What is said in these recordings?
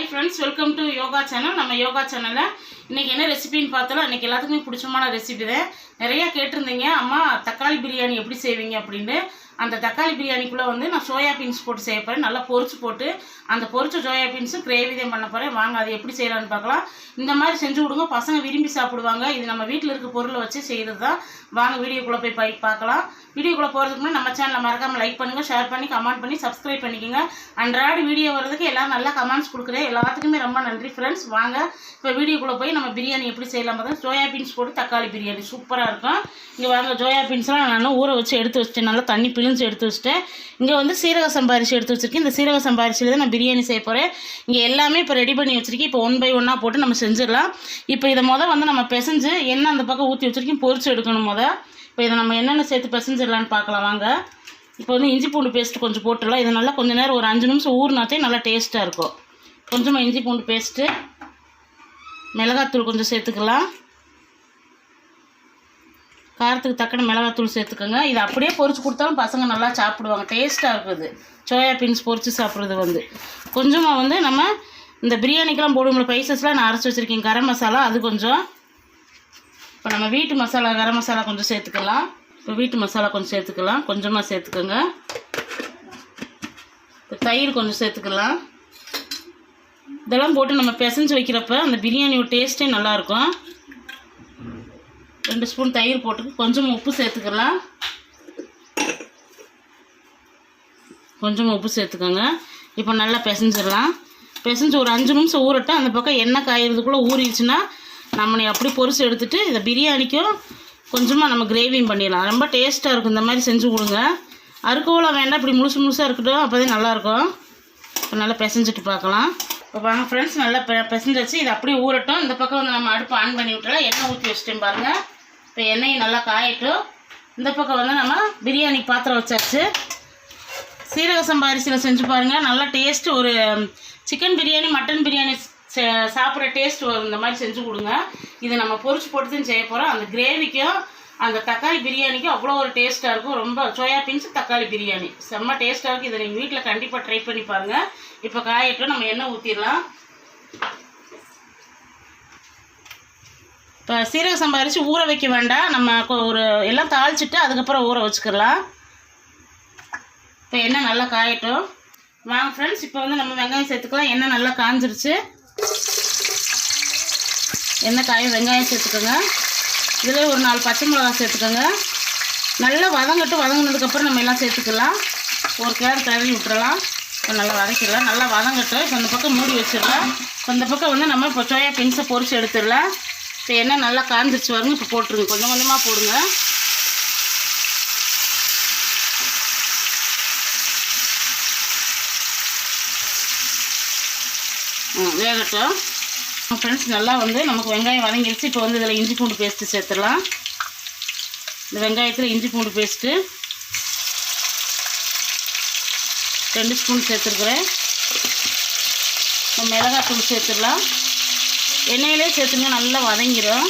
Hi friends welcome to yoga channel நம்ம யோகா சேனலில் இன்றைக்கி என்ன ரெசிபின்னு பார்த்தாலும் இன்றைக்கி எல்லாத்துக்குமே பிடிச்சமான ரெசிபி தான் நிறையா கேட்டிருந்தீங்க. அம்மா தக்காளி பிரியாணி எப்படி செய்வீங்க அப்படின்னு அந்த தக்காளி பிரியாணிக்குள்ளே வந்து நான் சோயா பீன்ஸ் போட்டு செய்ய போகிறேன் நல்லா பொரிச்சு போட்டு அந்த பொறிச்ச சோயா பீன்ஸு கிரேவி தான் பண்ண போகிறேன் வாங்க அது எப்படி செய்யலான்னு பார்க்கலாம். இந்த மாதிரி செஞ்சு கொடுங்க. பசங்க விரும்பி சாப்பிடுவாங்க. இது நம்ம வீட்டில் இருக்க பொருளை வச்சு செய்கிறது தான். வாங்க வீடியோக்குள்ளே போய் போய் பார்க்கலாம். வீடியோக்குள்ளே போகிறதுக்கு முன்னாடி நம்ம சேனலை மறக்காமல் லைக் பண்ணுங்கள் ஷேர் பண்ணி கமெண்ட் பண்ணி சப்ஸ்கிரைப் பண்ணிக்கோங்க. அன்றாடி வீடியோ வர்றதுக்கு எல்லாம் நல்லா கமெண்ட்ஸ் கொடுக்குறேன். எல்லாத்துக்குமே ரொம்ப நன்றி ஃப்ரெண்ட்ஸ் வாங்க இப்போ வீடியோக்குள்ளே போய் நம்ம பிரியாணி எப்படி செய்யலாம் பார்த்தா சோயா பீன்ஸ் போட்டு தக்காளி பிரியாணி சூப்பராக இருக்கும். இங்கே வாங்க சோயா பீன்ஸ்லாம் நான் நல்லா ஊற வச்சு எடுத்து வச்சுட்டு நல்லா தண்ணி பிழிஞ்சு எடுத்து வச்சிட்டேன். இங்கே வந்து சீரக சம்பாரிச்சு எடுத்து வச்சுருக்கேன். இந்த சீரக சம்பாரிச்சியில் தான் நான் பிரியாணி செய்ய போகிறேன் இங்கே எல்லாமே இப்போ ரெடி பண்ணி வச்சுருக்கேன். இப்போ ஒன் பை ஒன்னாக போட்டு நம்ம செஞ்சிடலாம். இப்போ இதை மொதல் வந்து நம்ம பிசைஞ்சு எண்ணெய் அந்த பக்கம் ஊற்றி வச்சிருக்கேன். பொரிச்சு எடுக்கணும் மொதல் இப்போ இதை நம்ம என்னென்ன சேர்த்து பிசைஞ்சிடலான்னு பார்க்கலாம் வாங்க. இப்போ வந்து இஞ்சி பூண்டு பேஸ்ட் கொஞ்சம் போட்டுடலாம். இது நல்லா கொஞ்ச நேரம் ஒரு அஞ்சு நிமிஷம் ஊறினாத்தே நல்லா டேஸ்ட்டாக இருக்கும். கொஞ்சமாக இஞ்சி பூண்டு பேஸ்ட்டு மிளகாத்தூள் கொஞ்சம் சேர்த்துக்கலாம். காரத்துக்கு தக்கன மிளகாத்தூள் சேர்த்துக்கோங்க. இது அப்படியே பொறிச்சு கொடுத்தாலும் பசங்க நல்லா சாப்பிடுவாங்க. டேஸ்ட்டாக இருக்குது. சோயா பீன்ஸ் பொறிச்சு சாப்பிட்றது வந்து. கொஞ்சமாக வந்து நம்ம இந்த பிரியாணிக்கெலாம் போடுவோம்ல பைசஸ்லாம் நான் அரைச்சி வச்சுருக்கேன். கரம் மசாலா அது கொஞ்சம். இப்போ நம்ம வீட்டு மசாலா கரம் மசாலா கொஞ்சம் சேர்த்துக்கலாம். இப்போ வீட்டு மசாலா கொஞ்சம் சேர்த்துக்கலாம். கொஞ்சமாக சேர்த்துக்கோங்க. இப்போ தயிர் கொஞ்சம் சேர்த்துக்கலாம். இதெல்லாம் போட்டு நம்ம பிசைஞ்சு வைக்கிறப்ப அந்த பிரியாணியோட டேஸ்ட்டே நல்லாயிருக்கும். ரெண்டு ஸ்பூன் தயிர் போட்டு கொஞ்சமாக உப்பு சேர்த்துக்கலாம். கொஞ்சமாக உப்பு சேர்த்துக்கோங்க. இப்போ நல்லா பிசைஞ்சிடலாம். பிசைஞ்சு ஒரு அஞ்சு நிமிஷம் ஊறட்டும். அந்த பக்கம் எண்ணெய் காயிறதுக்குள்ளே ஊறிடுச்சுன்னா நம்மளை அப்படி பொரிச்சு எடுத்துகிட்டு இந்த பிரியாணிக்கும் கொஞ்சமாக நம்ம கிரேவியும் பண்ணிடலாம். ரொம்ப டேஸ்ட்டாக இருக்கும். இந்த மாதிரி செஞ்சு கொடுங்க. அறுக்கோலாம் வேண்டாம். இப்படி முழுசு முழுசாக இருக்கட்டும். அப்போ தான் நல்லாயிருக்கும் இப்போ நல்லா பிசைஞ்சிட்டு பார்க்கலாம். இப்போ வாங்க ஃப்ரெண்ட்ஸ் நல்லா பெ பிசைஞ்சாச்சு. இது அப்படியே ஊறட்டும். இந்த பக்கம் வந்து நம்ம அடுப்பு ஆன் பண்ணி விட்டுலாம் எண்ணெய் ஊற்றி வச்சிட்டேன் பாருங்கள் இப்போ எண்ணெயை நல்லா காயட்டும் இந்த பக்கம் வந்து நம்ம பிரியாணி பாத்திரம் வச்சாச்சு. சீரக சம்பா அரிசியில் செஞ்சு பாருங்கள் நல்லா டேஸ்ட்டு ஒரு சிக்கன் பிரியாணி மட்டன் பிரியாணி சே- சாப்பிட்ற டேஸ்ட் வரும் இந்த மாதிரி செஞ்சு கொடுங்க. இதை நம்ம பொறிச்சு போட்டு செய்ய போகிறோம் அந்த கிரேவிக்கும் அந்த தக்காளி பிரியாணிக்கும் அவ்வளோ ஒரு டேஸ்ட்டாக இருக்கும். ரொம்ப சோயா பீன்ஸ் தக்காளி பிரியாணி. செம்ம டேஸ்ட்டாக இருக்கும். இதை நீங்கள் வீட்டில் கண்டிப்பாக ட்ரை பண்ணி பாருங்கள் இப்போ காயட்டும். நம்ம எண்ணெய் ஊற்றிடலாம் இப்போ சீரக சம்பா அரிசி ஊற வைக்க வேண்டாம் நம்ம ஒரு எல்லாம் தாளிச்சிட்டு அதுக்கப்புறம் ஊற வச்சுக்கலாம். இப்போ எண்ணெய் நல்லா காயட்டும். வாங்க ஃப்ரெண்ட்ஸ் இப்போ வந்து நம்ம வெங்காயம் சேர்த்துக்கலாம். எண்ணெய் நல்லா காஞ்சிருச்சு. எண்ணெய் காய வெங்காயம் சேர்த்துக்கோங்க. இதில் ஒரு நாலு பச்சை மிளகாய் சேர்த்துக்கோங்க. நல்லா வதங்கட்டு வதங்கினதுக்கப்புறம் நம்ம எல்லாம் சேர்த்துக்கலாம். ஒரு கிளறு தடவி விட்டுறலாம். இப்போ நல்லா வதக்கிடலாம். நல்லா வதங்கட்டும். இப்போ இந்த பக்கம் மூடி வச்சிடலாம். இப்போ இந்த பக்கம் வந்து நம்ம இப்போ சோயா பீன்ஸை பொறிச்சு எடுத்துடலாம். இப்போ எண்ணெய் நல்லா காஞ்சிருச்சு வரணும் இப்போ போட்டுருங்க. கொஞ்சம் கொஞ்சமாக போடுங்க. ம், வேகட்டும். ஃப்ரெண்ட்ஸ் நல்லா வந்து நமக்கு வெங்காயம் வதங்கிடுச்சு இப்போ வந்து இதில் இஞ்சி பூண்டு பேஸ்ட்டு சேர்த்துடலாம். இந்த வெங்காயத்தில் இஞ்சி பூண்டு பேஸ்ட்டு ரெண்டு ஸ்பூன் சேர்த்துருக்குறேன். மிளகாத்தூள் சேர்த்துடலாம். எண்ணெயிலே சேர்த்துங்க நல்லா வதங்கிடும்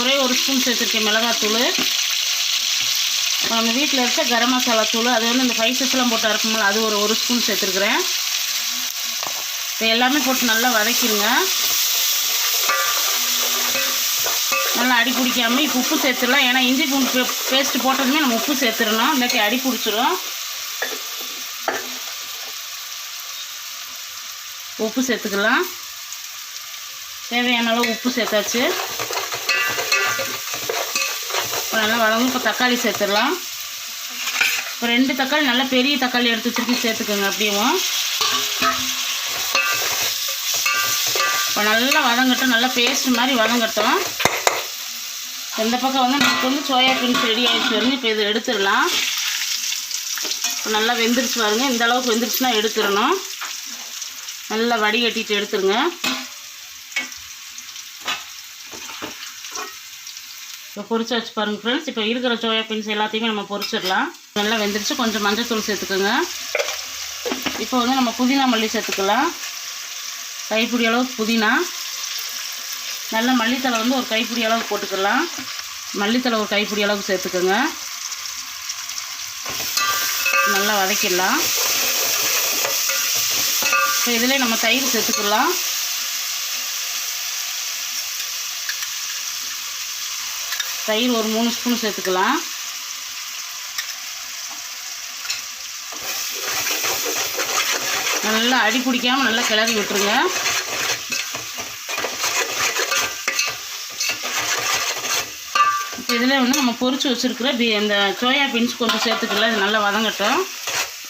ஒரே ஒரு ஸ்பூன் சேர்த்துருக்கேன் மிளகாத்தூள். நம்ம வீட்டில் இருக்க கரம் மசாலா தூள் அது வந்து இந்த ஸ்பைசஸ்லாம் போட்டு இருக்கும்போது அது ஒரு ஒரு ஸ்பூன் சேர்த்துருக்குறேன். இப்போ எல்லாமே போட்டு நல்லா வதக்கிடுங்க நல்லா அடி பிடிக்காம இப்போ உப்பு சேர்த்துடலாம். ஏன்னா இஞ்சி பூண்டு பே பேஸ்ட்டு போட்டதுமே நம்ம உப்பு சேர்த்துடணும். இல்லாட்டி அடி பிடிச்சிடும் உப்பு சேர்த்துக்கலாம். தேவையான அளவு உப்பு சேர்த்தாச்சு. இப்போ நல்லா வளர்ந்து இப்போ தக்காளி சேர்த்துடலாம். இப்போ ரெண்டு தக்காளி நல்லா பெரிய தக்காளி எடுத்து வச்சுருக்கி சேர்த்துக்கோங்க அப்படியும் இப்போ நல்லா வதங்கட்டும். நல்லா பேஸ்ட் மாதிரி வதங்கட்டும். இந்த பக்கம் வந்து நமக்கு வந்து சோயா பீன்ஸ் ரெடி ஆகிடுச்சு வருங்க இப்போ இதை எடுத்துடலாம். இப்போ நல்லா வெந்துருச்சு பாருங்க. இந்த அளவுக்கு வெந்துருச்சுன்னா எடுத்துடணும். நல்லா வடிகட்டிட்டு எடுத்துருங்க. இப்போ பொரிச்சு வச்சு பாருங்க ஃப்ரெண்ட்ஸ் இப்போ இருக்கிற சோயா பீன்ஸ் எல்லாத்தையுமே நம்ம பொரிச்சிடலாம். நல்லா வெந்துருச்சு. கொஞ்சம் மஞ்சள் சேர்த்துக்கோங்க. இப்போ வந்து நம்ம புதினா மல்லி சேர்த்துக்கலாம். கைப்பிடி அளவுக்கு புதினா. நல்ல மல்லித்தலை வந்து ஒரு கைப்பிடி அளவுக்கு போட்டுக்கலாம். மல்லித்தலை ஒரு கைப்பிடி அளவுக்கு சேர்த்துக்கோங்க. நல்லா வதக்கிடலாம். இப்போ இதிலே நம்ம தயிர் சேர்த்துக்கலாம். தயிர் ஒரு மூணு ஸ்பூன் சேர்த்துக்கலாம். நல்லா அடி பிடிக்காமல் நல்லா கிளறி விட்டுருங்க. இதில் வந்து நம்ம பொரிச்சு வச்சுருக்கிற பி இந்த சோயா பீன்ஸ் கொஞ்சம் சேர்த்துக்கலாம். இது நல்லா வதங்கட்டும்.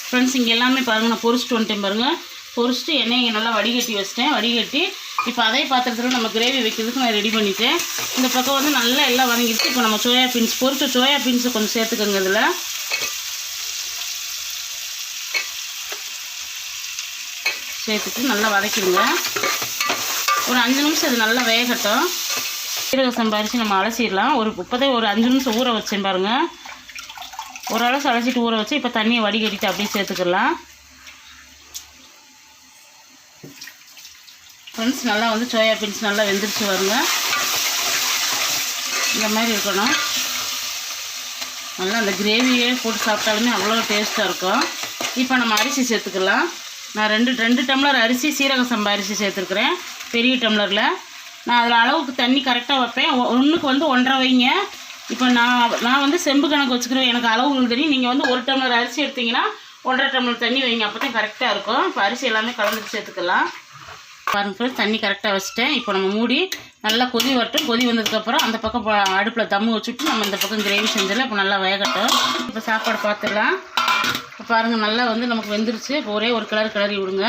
ஃப்ரெண்ட்ஸ் இங்கே எல்லாமே பாருங்கள் நான் பொரிச்சிட்டு வந்துட்டேன் பாருங்கள் பொரிச்சிட்டு எண்ணெய் இங்கே நல்லா வடிகட்டி வச்சிட்டேன். வடிகட்டி இப்போ அதே பாத்திரத்தில் நம்ம கிரேவி வைக்கிறதுக்கு நான் ரெடி பண்ணிவிட்டேன் இந்த பக்கம் வந்து நல்லா எல்லாம் வதங்கிடுச்சு. இப்போ நம்ம சோயா பீன்ஸ் பொரிச்ச சோயா பீன்ஸை கொஞ்சம் சேர்த்துக்கோங்க இதில். சேர்த்துட்டு நல்லா வதக்கிடுங்க. ஒரு அஞ்சு நிமிஷம் அது நல்லா வேகட்டும். சீரக சம்பாரிச்சு நம்ம அலசிடலாம். ஒரு இப்போதே ஒரு அஞ்சு நிமிஷம் ஊற வச்சேன் பாருங்கள் ஒரு அளவு அலசிட்டு ஊற வச்சு இப்போ தண்ணியை வடிகட்டிட்டு அப்படியே சேர்த்துக்கலாம். ஃப்ரெண்ட்ஸ் நல்லா வந்து சோயா பீன்ஸ் நல்லா வெந்துருச்சு வருங்க இந்த மாதிரி இருக்கணும். நல்லா அந்த கிரேவியே போட்டு சாப்பிட்டாலுமே அவ்வளோ டேஸ்ட்டாக இருக்கும். இப்போ நம்ம அரிசி சேர்த்துக்கலாம். நான் ரெண்டு ரெண்டு டம்ளர் அரிசி சீரக சம்பா அரிசி சேர்த்துருக்குறேன். பெரிய டம்ளரில். நான் அதில் அளவுக்கு தண்ணி கரெக்டாக வைப்பேன். ஒ- ஒன்றுக்கு வந்து ஒன்றரை வைங்க. இப்போ நான் நான் வந்து செம்பு கணக்கு வச்சுக்கிறேன். எனக்கு அளவுகள் தெரியும். நீங்கள் வந்து ஒரு டம்ளர் அரிசி எடுத்தீங்கன்னா ஒன்றரை டம்ளர் தண்ணி வைங்க. அப்போ தான் கரெக்டாக இருக்கும். இப்போ அரிசி எல்லாமே கலந்துட்டு சேர்த்துக்கலாம். பாருங்க ஃப்ரெண்ட்ஸ் தண்ணி கரெக்டாக வச்சுட்டேன். இப்போ நம்ம மூடி நல்லா கொதி வரட்டும். கொதி வந்ததுக்கப்புறம் அந்த பக்கம் அடுப்பில் தம்மு வச்சுட்டு நம்ம இந்த பக்கம் கிரேவி செஞ்சிடலாம் இப்போ நல்லா வேகட்டும். இப்போ சாப்பாடு பார்த்துடலாம். இப்போ பாருங்கள் நல்லா வந்து நமக்கு வெந்துருச்சு. இப்போ ஒரே ஒரு கிளறு கிளறி விடுங்க.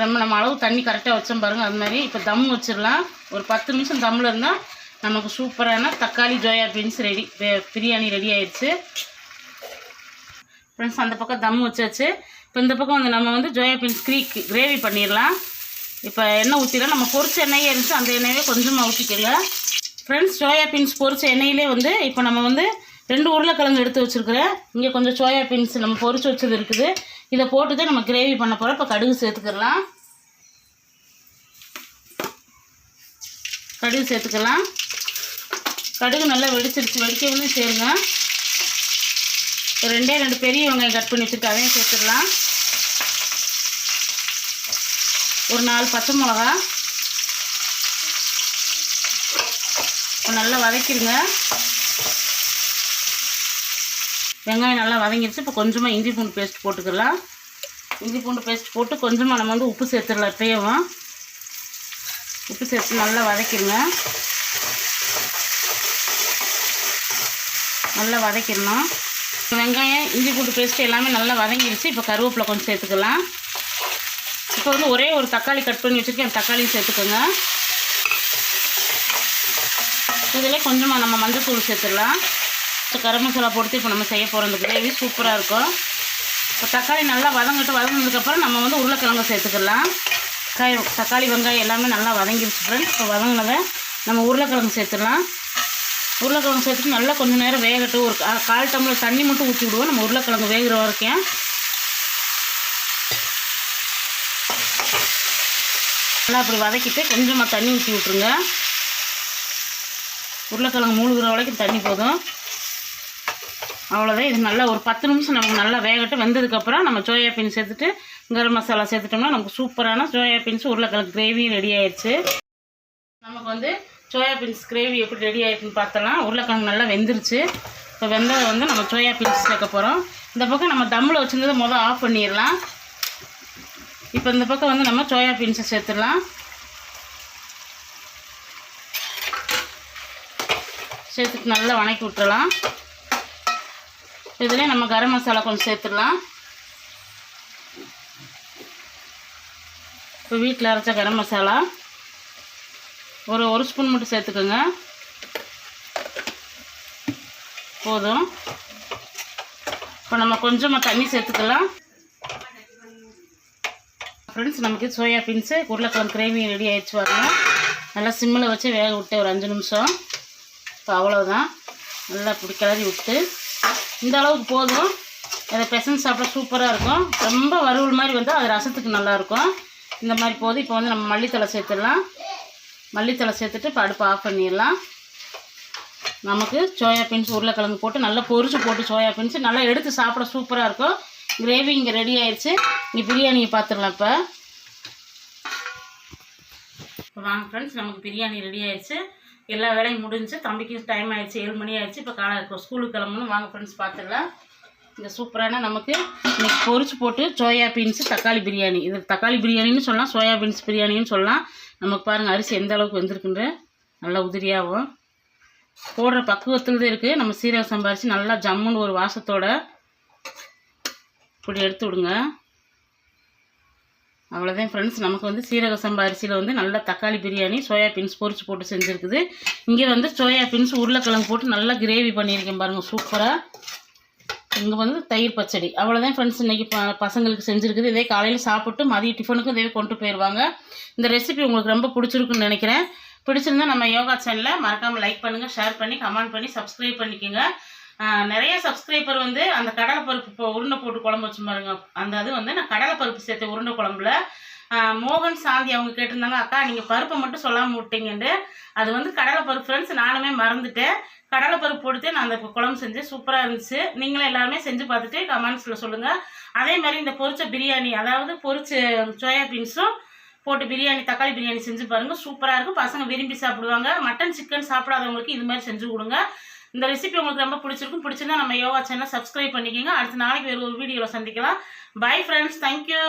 ரொம்ப நம்ம அளவு தண்ணி கரெக்டாக வச்சோம் பாருங்கள் அது மாதிரி. இப்போ தம் வச்சிடலாம். ஒரு பத்து நிமிஷம் தம்மில் இருந்தால் நமக்கு சூப்பரான தக்காளி soya beans ready biryani ready ஆயிடுச்சு. ஃப்ரெண்ட்ஸ் அந்த பக்கம் தம் வச்சாச்சு. இப்போ இந்த பக்கம் வந்து நம்ம வந்து ஜோயா பீன்ஸ் க்ரீக் கிரேவி பண்ணிடலாம். இப்போ எண்ணெய் ஊற்றிடலாம் நம்ம பொரிச்ச எண்ணெயே இருந்துச்சு. அந்த எண்ணெயே கொஞ்சமாக ஊற்றிக்கல ஃப்ரெண்ட்ஸ் சோயா பீன்ஸ் பொரிச்ச எண்ணெயிலே வந்து இப்போ நம்ம வந்து ரெண்டு உருளைக்கிழங்கு எடுத்து வச்சுருக்குறேன். இங்கே கொஞ்சம் சோயா பீன்ஸ் நம்ம பொரிச்சு வச்சது இருக்குது. இதை போட்டு தான் நம்ம கிரேவி பண்ண போகிறோம் இப்போ கடுகு சேர்த்துக்கலாம். கடுகு சேர்த்துக்கலாம். கடுகு நல்லா வெடிச்சிருச்சு. வெடிக்க வந்து சேருங்க. ஒரு ரெண்டே ரெண்டு பெரிய வெங்காயம் கட் பண்ணி வச்சுருக்கேன். அதையும் சேர்த்துடலாம். ஒரு நாலு பச்சை மிளகா. நல்லா வதக்கிடுங்க வெங்காயம் நல்லா வதங்கிடுச்சு இப்போ கொஞ்சமாக இஞ்சி பூண்டு பேஸ்ட் போட்டுக்கலாம். இஞ்சி பூண்டு பேஸ்ட் போட்டு கொஞ்சமாக நம்ம வந்து உப்பு சேர்த்துடலாம் இப்போயும். உப்பு சேர்த்து நல்லா வதக்கிடுங்க நல்லா வதக்கிடணும். வெங்காயம் இஞ்சி பூண்டு பேஸ்ட்டு எல்லாமே நல்லா வதங்கிடுச்சு இப்போ கருவேப்பிலை கொஞ்சம் சேர்த்துக்கலாம். இப்போ வந்து ஒரே ஒரு தக்காளி கட் பண்ணி வச்சுருக்கேன். தக்காளியும் சேர்த்துக்கோங்க. இதில் கொஞ்சமாக நம்ம மஞ்சத்தூள் சேர்த்துடலாம். இப்போ கரம் மசாலா போட்டு இப்போ நம்ம செய்ய போகிறோம் இந்த கிரேவி சூப்பராக இருக்கும். இப்போ தக்காளி நல்லா வதங்கிட்டு வதங்கினதுக்கப்புறம் நம்ம வந்து உருளைக்கிழங்கு சேர்த்துக்கலாம். காய் தக்காளி வெங்காயம் எல்லாமே நல்லா வதங்கிடுச்சு ஃப்ரெண்ட்ஸ் இப்போ வதங்கினதை நம்ம உருளைக்கிழங்கு சேர்த்துடலாம். உருளைக்கிழங்கு சேர்த்துட்டு நல்லா கொஞ்சம் நேரம் வேகட்டும். ஒரு கால் டம்ளர் தண்ணி மட்டும் ஊற்றி விடுவோம். நம்ம உருளைக்கிழங்கு வேகிற வரைக்கும். நல்லா அப்படி வதக்கிட்டு கொஞ்சமாக தண்ணி ஊற்றி விட்ருங்க உருளைக்கிழங்கு மூழ்கிற வரைக்கும் தண்ணி போதும். அவ்வளோதான் இது நல்லா ஒரு பத்து நிமிஷம் நமக்கு நல்லா வேகட்டும். வெந்ததுக்கப்புறம் நம்ம சோயா பீன் சேர்த்துட்டு கரம் மசாலா சேர்த்துட்டோம்னா நமக்கு சூப்பரான சோயா பீன்ஸ் உருளைக்கிழங்கு கிரேவி ரெடி ஆயிடுச்சு நமக்கு வந்து சோயா பீன்ஸ் கிரேவி எப்படி ரெடி ஆகிருக்குன்னு பார்த்தலாம் உருளைக்கிழங்கு நல்லா வெந்துருச்சு. இப்போ வெந்ததை வந்து நம்ம சோயா பீன்ஸ் சேர்க்க போகிறோம் இந்த பக்கம் நம்ம தம்மில் வச்சுருந்ததை மொதல் ஆஃப் பண்ணிடலாம். இப்போ இந்த பக்கம் வந்து நம்ம சோயா பீன்ஸை சேர்த்துடலாம். சேர்த்துட்டு நல்லா வணக்கி விட்டுறலாம். இதில் நம்ம கரம் மசாலா கொஞ்சம் சேர்த்துடலாம். இப்போ வீட்டில் அரைச்ச கரம் மசாலா. ஒரு ஒரு ஸ்பூன் மட்டும் சேர்த்துக்கோங்க. போதும். இப்போ நம்ம கொஞ்சமாக தண்ணி சேர்த்துக்கலாம். ஃப்ரெண்ட்ஸ் நமக்கு சோயா பீன்ஸு உருளைக்கிழங்கு கிரேவி ரெடி ஆகிடுச்சு வரணும் நல்லா சிம்மில் வச்சு வேக விட்டு ஒரு அஞ்சு நிமிஷம். இப்போ அவ்வளோதான் நல்லா இப்படி கிளறி விட்டு. இந்த அளவுக்கு போதும். அதை பெசன் சாப்பிட சூப்பராக இருக்கும். ரொம்ப வறுவல் மாதிரி வந்தால் அது ரசத்துக்கு நல்லாயிருக்கும் இந்த மாதிரி போதும். இப்போ வந்து நம்ம மல்லித்தலை சேர்த்துடலாம். மல்லித்தலை சேர்த்துட்டு இப்போ அடுப்பு ஆஃப் பண்ணிடலாம். நமக்கு சோயா பீன்ஸ் உருளைக்கிழங்கு போட்டு நல்லா பொரிச்சு போட்டு சோயா பீன்ஸ் நல்லா எடுத்து சாப்பிட சூப்பராக இருக்கும். கிரேவி இங்கே ரெடி ஆயிடுச்சு. இங்கே பிரியாணியை பார்த்துடலாம் இப்போ. இப்போ வாங்க ஃப்ரெண்ட்ஸ் நமக்கு பிரியாணி ரெடி ஆயிடுச்சு. எல்லா வேலையும் முடிஞ்சு தம்பிக்கு டைம் ஆயிடுச்சு ஏழு மணி ஆயிடுச்சு. இப்போ காலை ஸ்கூலுக்கு கிளம்பணும். வாங்க ஃப்ரெண்ட்ஸ் பார்த்துடலாம் இந்த சூப்பரான நமக்கு இன்னைக்கு பொரிச்சு போட்டு சோயா பீன்ஸு தக்காளி பிரியாணி. இது தக்காளி பிரியாணின்னு சொல்லலாம் சோயா பீன்ஸ் பிரியாணின்னு சொல்லலாம். நமக்கு பாருங்கள் அரிசி எந்த அளவுக்கு வெந்திருக்குன்ற நல்லா உதிரியாகும் போடுற பக்குவத்தில் தான் இருக்குது நம்ம சீரக சம்பாரிச்சு நல்லா ஜம்முன்னு ஒரு வாசத்தோட இப்படி எடுத்து விடுங்க. அவ்வளோதான் ஃப்ரெண்ட்ஸ் நமக்கு வந்து சீரக சம்பா அரிசியில் வந்து நல்லா தக்காளி பிரியாணி சோயா பீன்ஸ் பொரிச்சு போட்டு செஞ்சுருக்குது. இங்கே வந்து சோயா பீன்ஸ் உருளைக்கிழங்கு போட்டு நல்லா கிரேவி பண்ணியிருக்கேன் பாருங்கள் சூப்பராக இங்கே வந்து தயிர் பச்சடி. அவ்வளோதான் ஃப்ரெண்ட்ஸ் இன்றைக்கி ப பசங்களுக்கு செஞ்சுருக்குது. இதே காலையில் சாப்பிட்டு மதிய டிஃபனுக்கும் இதே கொண்டு போயிடுவாங்க இந்த ரெசிபி உங்களுக்கு ரொம்ப பிடிச்சிருக்குன்னு நினைக்கிறேன். பிடிச்சிருந்தா நம்ம யோகா சேனலில் மறக்காமல் லைக் பண்ணுங்கள் ஷேர் பண்ணி கமெண்ட் பண்ணி சப்ஸ்கிரைப் பண்ணிக்கோங்க. நிறைய சப்ஸ்கிரைபர் வந்து அந்த கடலைப்பருப்பு இப்போ உருண்டை போட்டு குழம்பு வச்சு பாருங்க. அந்த அது வந்து நான் கடலைப்பருப்பு சேர்த்த உருண்டை குழம்புல. மோகன் சாந்தி அவங்க கேட்டிருந்தாங்க அக்கா நீங்கள் பருப்பை மட்டும் சொல்லாமல் விட்டீங்கன்ட்டு. அது வந்து கடலைப்பருப்பு ஃப்ரெண்ட்ஸ் நானுமே மறந்துட்டேன். கடலைப்பருப்பு போட்டு நான் அந்த குழம்பு செஞ்சேன். சூப்பராக இருந்துச்சு. நீங்களும் எல்லாருமே செஞ்சு பார்த்துட்டு கமெண்ட்ஸில் சொல்லுங்கள் அதே மாதிரி இந்த பொரிச்ச பிரியாணி அதாவது பொரிச்ச சோயா பீன்ஸும் போட்டு பிரியாணி தக்காளி பிரியாணி செஞ்சு பாருங்கள் சூப்பராக இருக்கும். பசங்க விரும்பி சாப்பிடுவாங்க. மட்டன் சிக்கன் சாப்பிடாதவங்களுக்கு இது மாதிரி செஞ்சு கொடுங்க. இந்த ரெசிபி உங்களுக்கு ரொம்ப பிடிச்சிருக்கும். பிடிச்சிருந்தா நம்ம யோகா சேனல் சப்ஸ்கிரைப் பண்ணிக்கோங்க. அடுத்த நாளைக்கு வேறு ஒரு வீடியோவில் சந்திக்கலாம். Bye friends thank you